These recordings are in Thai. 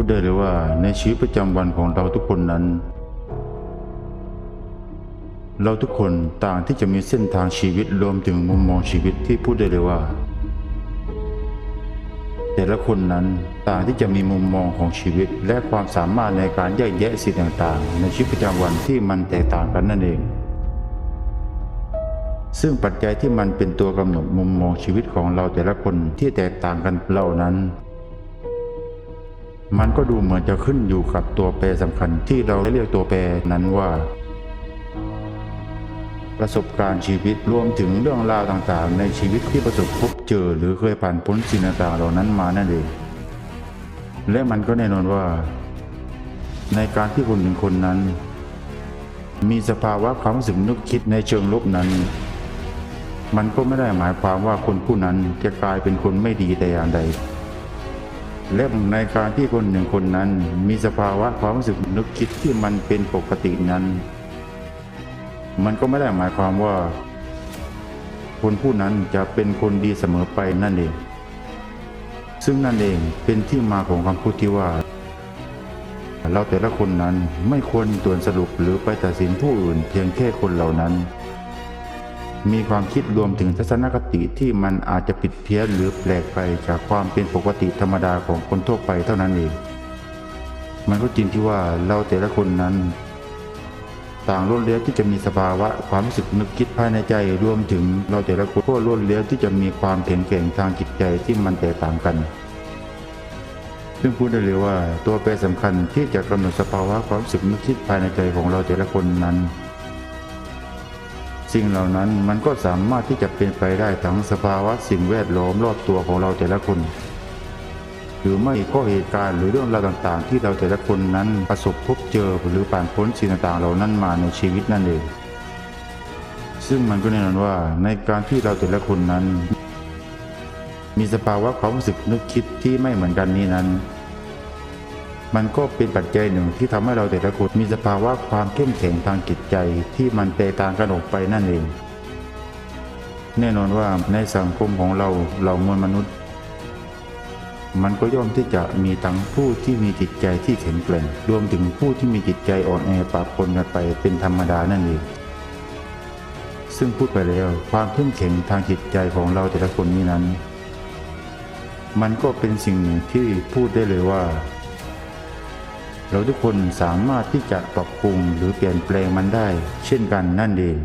พูดได้เลยว่าในชีวิตประจำวันของเราทุกคนนั้น เราทุกคนต่างที่จะมีเส้นทางชีวิตรวมถึงมุมมองชีวิตที่พูดได้เลยว่า แต่ละคนนั้นต่างที่จะมีมุมมองของชีวิต และความสามารถในการแยกแยะสิ่งต่างๆ ในชีวิตประจำวันที่มันแตกต่างกันนั่นเองซึ่งปัจจัยที่มันเป็นตัวกำหนดมุมมองชีวิตของเราแต่ละคนที่แตกต่างกันเหล่านั้น มันก็ดูเหมือนจะขึ้นอยู่กับตัวแปรสำคัญที่เราเรียกตัวแปรนั้นว่า ประสบการณ์ชีวิตรวมถึงเรื่องราวต่างๆ ในชีวิตที่ประสบพบเจอหรือเคยผ่านพ้นสิ่งต่างๆเหล่านั้นมานั่นเองและมันก็แน่นอนว่า ในการที่คนหนึ่งคนนั้น มีสภาวะความรู้สึกนึกคิดในเชิงลบนั้น มันก็ไม่ได้หมายความว่าคนผู้นั้นจะกลายเป็นคนไม่ดีแต่อย่างใด และในการที่คนหนึ่งคนนั้น มีสภาวะความรู้สึกนึกคิดที่มันเป็นปกตินั้น มันก็ไม่ได้หมายความว่า คนผู้นั้นจะเป็นคนดีเสมอไปนั่นเอง ซึ่งนั่นเองเป็นที่มาของคำพูดที่ว่า เราแต่ละคนนั้นไม่ควรด่วนสรุปหรือไปตัดสินผู้อื่นเพียงแค่คนเหล่านั้น มีความคิดรวมถึงทัศนคติที่มันอาจจะผิดเพี้ยนหรือแปลกไปจากความเป็นปกติธรรมดาของคนทั่วไปเท่านั้นเอง มันก็จริงที่ว่าเราแต่ละคนนั้น ต่างล้วนเลี้ยวที่จะมีสภาวะความรู้สึกนึกคิดภายในใจรวมถึงเราแต่ละคนก็ล้วนเลี้ยวที่จะมีความแข็งแกร่งทางจิตใจที่มันแตกต่างกันซึ่งพูดได้เลยว่าตัวแปรสำคัญที่จะกำหนดสภาวะความรู้สึกนึกคิดภายในใจของเราแต่ละคนนั้น สิ่งเหล่านั้นมันก็สามารถที่จะเป็นไปได้ทั้งสภาวะสิ่งแวดล้อมรอบตัวของเราแต่ละคน หรือไม่ก็เหตุการณ์หรือเรื่องราวต่างๆ ที่เราแต่ละคนนั้นประสบพบเจอหรือผ่านพ้นสิ่งต่างๆเหล่านั้นมาในชีวิตนั่นเอง ซึ่งมันก็แน่นอนว่าในการที่เราแต่ละคนนั้น มีสภาวะความรู้สึกนึกคิดที่ไม่เหมือนกันนี้นั้น มันก็เป็นปัจจัยหนึ่งที่ทำให้เราแต่ละคนมีสภาวะความเข้มแข็งทางจิตใจที่มันแตกต่างกันออกไปนั่นเอง แน่นอนว่าในสังคมของเราเรามวลมนุษย์ มันก็ย่อมที่จะมีทั้งผู้ที่มีจิตใจที่แข็งแกร่งรวมถึงผู้ที่มีจิตใจอ่อนแอปะปนกันไปเป็นธรรมดานั่นเองซึ่งพูดไปแล้วความเข้มแข็งทางจิตใจของเราแต่ละคนนี้นั้น มันก็เป็นสิ่งหนึ่งที่พูดได้เลยว่า เราทุกคนสามารถที่จะปรับปรุงหรือเปลี่ยนแปลงมันได้ เช่นกันนั่นเอง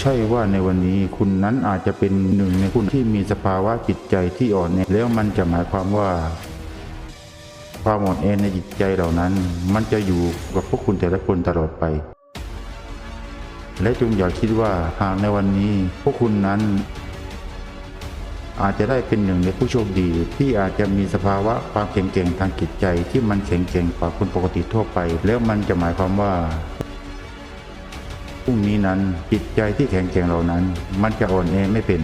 ใช่ว่าในวันนี้คุณนั้นอาจจะเป็นหนึ่งในคุณที่มีสภาวะจิตใจที่อ่อนแอแล้วมันจะหมายความว่า ความอ่อนแอในจิตใจเหล่านั้น มันจะอยู่กับพวกคุณแต่ละคนตลอดไป และจงอย่าคิดว่าหากในวันนี้ พวกคุณนั้น อาจจะได้เป็นหนึ่งในผู้โชคดี ที่อาจจะมีสภาวะความแข็งแกร่งทางจิตใจที่มันแข็งแกร่งกว่าคนปกติทั่วไป แล้วมันจะหมายความว่าพรุ่งนี้นั้นจิตใจที่แข็งแกร่งเหล่านั้น มันจะอ่อนแอไม่เป็น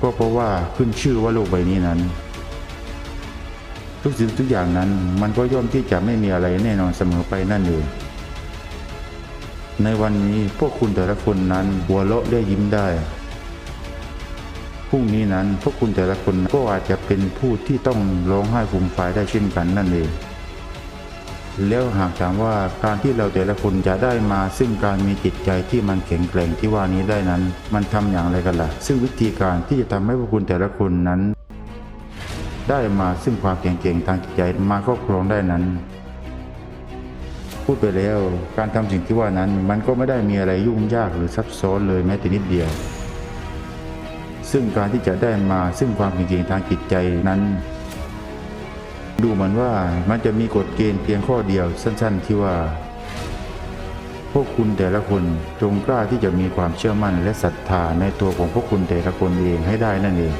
ก็เพราะว่าขึ้นชื่อว่าโลกใบนี้นั้น ทุกสิ่งทุกอย่างนั้น มันก็ย่อมที่จะไม่มีอะไรแน่นอนเสมอไปนั่นเองในวันนี้พวกคุณแต่ละคนนั้นหัวเราะได้ยิ้มได้ รุ่งนี้นั้น พวกคุณแต่ละคนก็อาจจะเป็นผู้ที่ต้องร้องไห้ฟูมฟายได้เช่นกันนั่นเอง แล้วหากถามว่าการที่เราแต่ละคนจะได้มา ซึ่งการมีจิตใจที่มันแข็งแกร่งที่ว่านี้ได้นั้น มันทำอย่างไรกันล่ะ ซึ่งวิธีการที่จะทำให้พวกคุณแต่ละคนนั้น ได้มาซึ่งความแข็งแกร่งทางจิตใจมาครอบครองได้นั้นพูดไปแล้ว การทำสิ่งที่ว่านั้นมันก็ไม่ได้มีอะไรยุ่งยากหรือซับซ้อนเลยแม้แต่นิดเดียว ซึ่งการที่จะได้มาซึ่งความแข็งแกร่งทางจิตใจนั้น ดูเหมือนว่ามันจะมีกฎเกณฑ์เพียงข้อเดียวสั้น ๆ ที่ว่า พวกคุณแต่ละคนจงกล้าที่จะมีความเชื่อมั่นและศรัทธาในตัวของพวกคุณแต่ละคนเองให้ได้นั่นเอง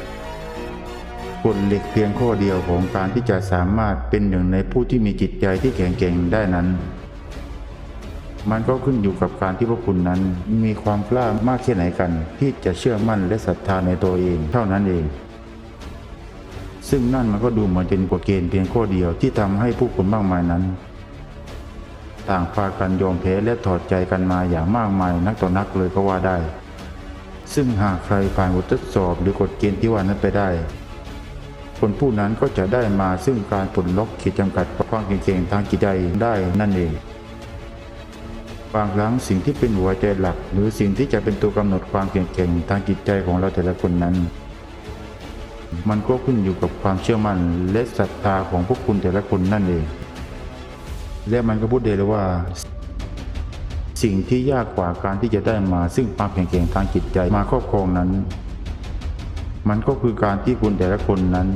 กฎเหล็กเพียงข้อเดียวของการที่จะสามารถเป็นหนึ่งในผู้ที่มีจิตใจที่แข็งแกร่งได้นั้น มันก็ขึ้นอยู่กับการที่พวกคุณนั้น มีความกล้ามากแค่ไหนกัน ที่จะเชื่อมั่นและศรัทธาในตัวเองเท่านั้นเองซึ่งนั่นมันก็ดูเหมือนเป็นกฎเกณฑ์เพียงข้อเดียวที่ทำให้ผู้คนมากมายนั้น ต่างพากันยอมแพ้และถอดใจกันมาอย่างมากมายนักต่อนักเลยก็ว่าได้ ซึ่งหากใครผ่านบททดสอบหรือกฎเกณฑ์ที่ว่านั้นไปได้ คนผู้นั้นก็จะได้มาซึ่งการปลดล็อกขีดจำกัดความเก่งๆทางจิตใจได้นั่นเอง บางครั้งสิ่งที่เป็นหัวใจหลัก หรือสิ่งที่จะเป็นตัวกำหนดความเก่งๆทางจิตใจของเราแต่ละคนนั้น มันก็ขึ้นอยู่กับความเชื่อมั่นและศรัทธาของพวกคุณแต่ละคนนั่นเอง และมันก็พูดได้เลยว่า สิ่งที่ยากกว่าการที่จะได้มา ซึ่งความแข็งแกร่งทางจิตใจมาครอบครองนั้น มันก็คือการที่คุณแต่ละคนนั้น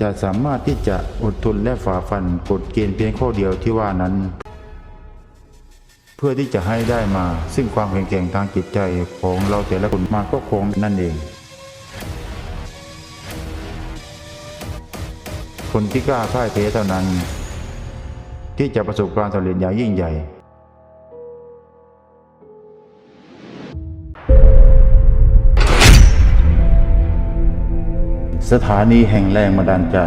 จะสามารถที่จะอดทนและฝ่าฟันกฎเกณฑ์เพียงข้อเดียวที่ว่านั้น เพื่อที่จะให้ได้มา ซึ่งความแข็งแกร่งทางจิตใจของเราแต่ละคนมาครอบคงนั่นเอง คนที่กล้าพ่ายแพ้เท่านั้น ที่จะประสบความสำเร็จอย่างยิ่งใหญ่สถานีแห่งแรงบันดาลใจ